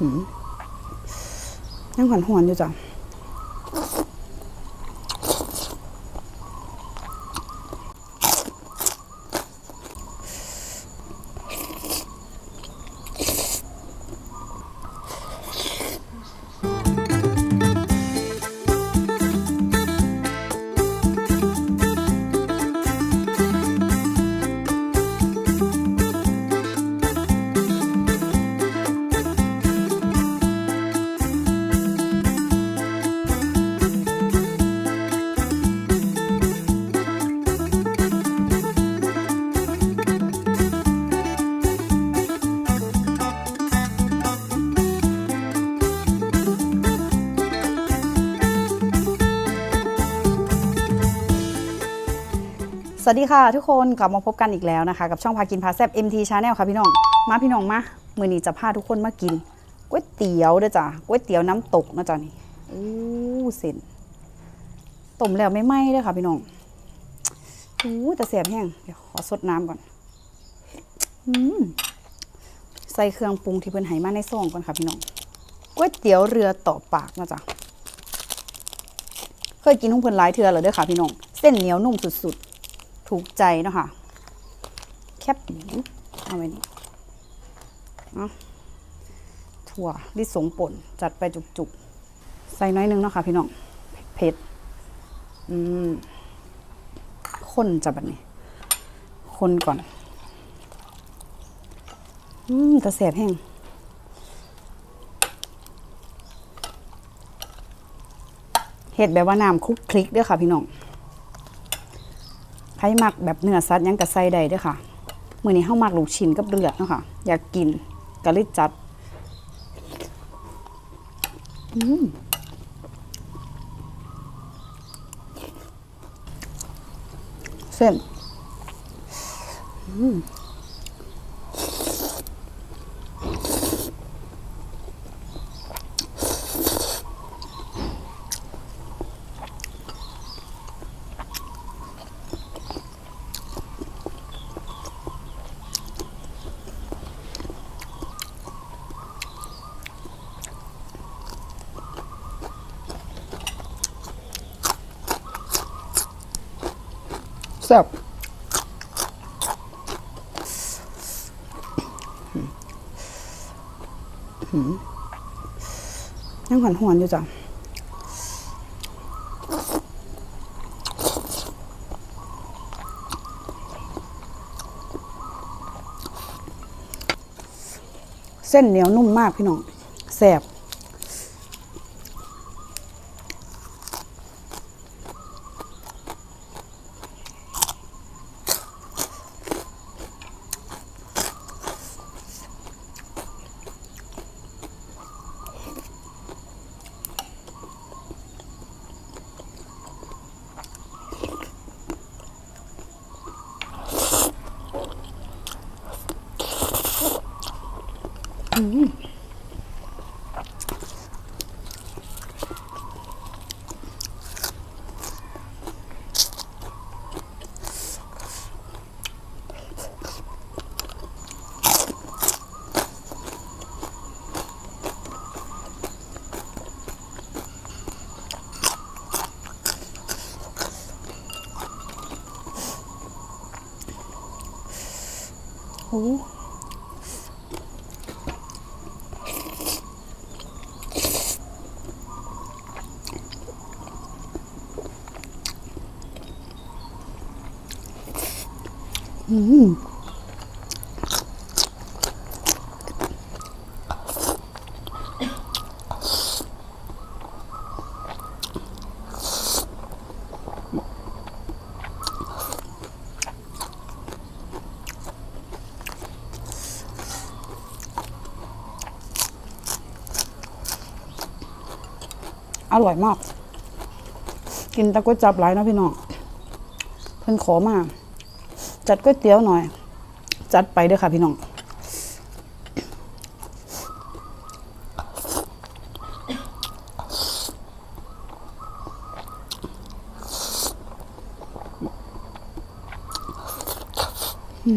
หืมยังหอนหอนอยู่จ้ะ วัสดีค่ะทุกคนกลับมาพบกันอีกแล้วนะคะ กับช่องพากินพาแซบ MT Channel ค่ะพี่น้อง มาพี่น้องมามือนี้จะพาทุกคนมากินก๋วยเตี๋ยวเด้อจ้ะก๋วยเตี๋ยวน้ำตกนะจ๊ะนี่อู้เส้นต้มแล้วไม่ไหม้เด้อค่ะพี่น้องอู้แต่เสียบแห้งเดี๋ยวขอสดน้ำก่อนอืมใส่เครื่องปรุงที่เพิ่นให้มาในซองก่อนค่ะพี่น้องก๋วยเตี๋ยวเรือต่อปากนะจ๊ะเคยกินของเพิ่นหลายเทือแล้วเด้อค่ะพี่น้องเส้นเหนียวนุ่มสุดๆ ถูกใจเนาะค่ะ แคบหมูเอาไว้นี่เอาถั่วลิสงป่นจัดไปจุกๆ ใส่น้อยนึงเนาะค่ะพี่น้องเผ็ดอืมคนจะแบบนี้คนก่อน อืมแต่แสบแห้งเห็ดแบบว่าน้ำคลุกคลิกด้วยค่ะพี่น้อง ไผมักแบบเนื้อสัตว์ยังกะใส่ได้ด้อค่ะมื้อนี้เฮามักลูกชิ้นกับเลือดเนาะค่ะอยากกินก็เลยจัดอืมเส้นอืม ซ่บยังหอนหวนอยู่จ้ะเส้นเหนียวนุ่มมากพี่น้องแซ่บ โอ้อื อร่อยมาก กินตะก๋วยจับหลายนะพี่น้องเพิ่นขอมา จัดก๋วยเตี๋ยวหน่อย จัดไปเด้อค่ะพี่น้องอื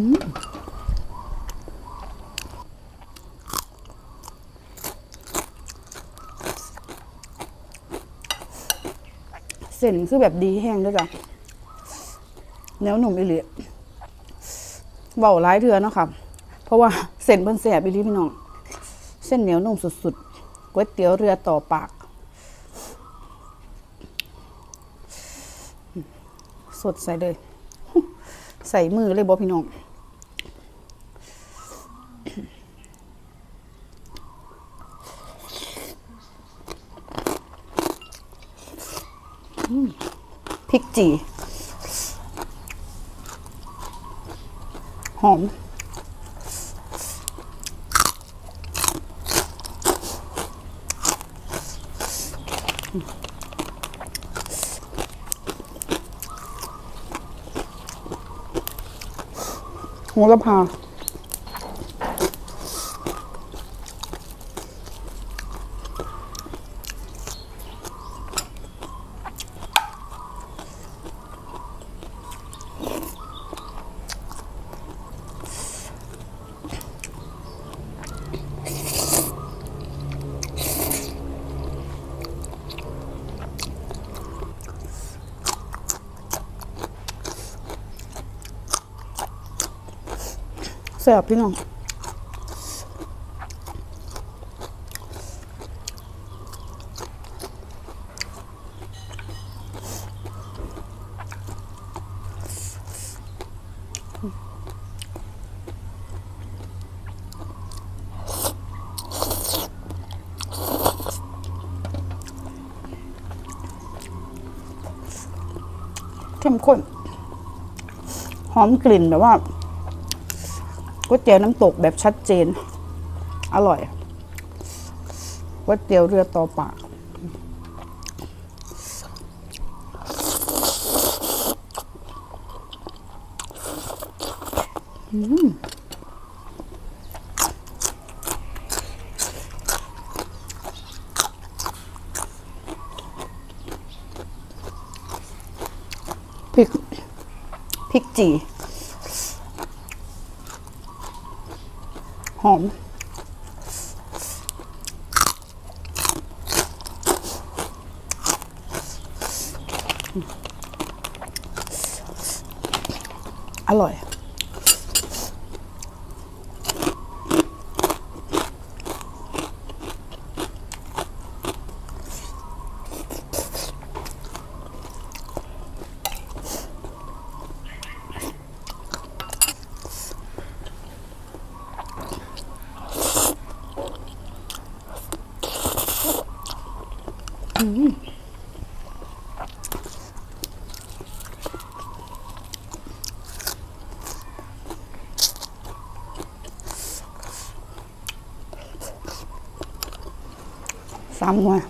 ส้นคือแบบดีแห้งด้วยจ้ะเนื้อหนุ่มอีหลีเบาหลายเทือเนาะค่ะ เพราะว่าเส้นเพิ่นแสบอีหลีพี่น้อง เส้นเหนียวนุ่มสุดๆก๋วยเตี๋ยวเรือต่อปาก สดใส่เลย ใส่มือเลยบอพี่น้อง อืมพ ริกจีหอม โหระพา แซ่บพี่น้องเข้มข้น หอมกลิ่นแบบว่า ก๋วยเตี๋ยวน้ำตกแบบชัดเจน อร่อยก๋วยเตี๋ยวเรือต่อปากอืมพริกพริกจี หอม อร่อย สามหน่วย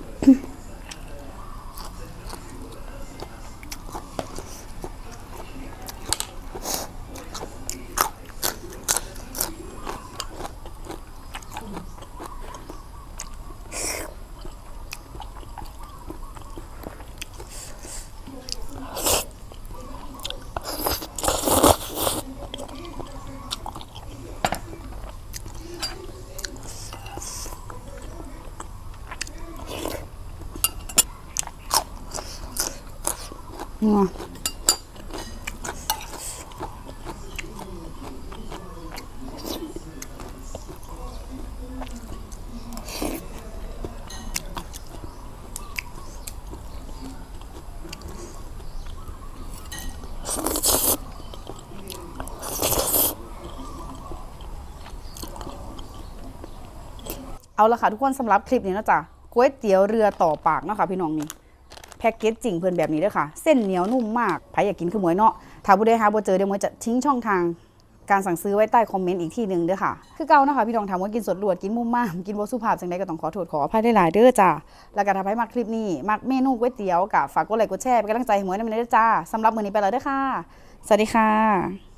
เอาละค่ะทุกคนสำหรับคลิปนี้นะจ๊ะก๋วยเตี๋ยวเรือต่อปากเนาะค่ะพี่น้องนี่ พ็กเกจจริงเพื่อนแบบนี้เด้อค่ะ เส้นเหนียวนุ่มมากใครอยากกินคือหมวยเนาะถ้าผู้ใดหาบ่เจอเดี๋ยวหมวยจะทิ้งช่องทางการสั่งซื้อไว้ใต้คอมเมนต์อีกที่หนึ่งเด้อค่ะ คือเก่านะคะพี่น้องถามว่ากินสดลวดกินมุมมากกินบ่สุภาพจังไดก็ต้องขอโทษขออภัยได้หลายเด้อจ้าแล้วก็ถ้าให้มักคลิปนี้ มักเมนูก๋วยเตี๋ยวกับฝากกดไลค์กดแชร์เป็นกำลังใจให้หมวยนำเด้อจ้าสำหรับมื้อนี้ไปแล้วเด้อค่ะ สวัสดีค่ะ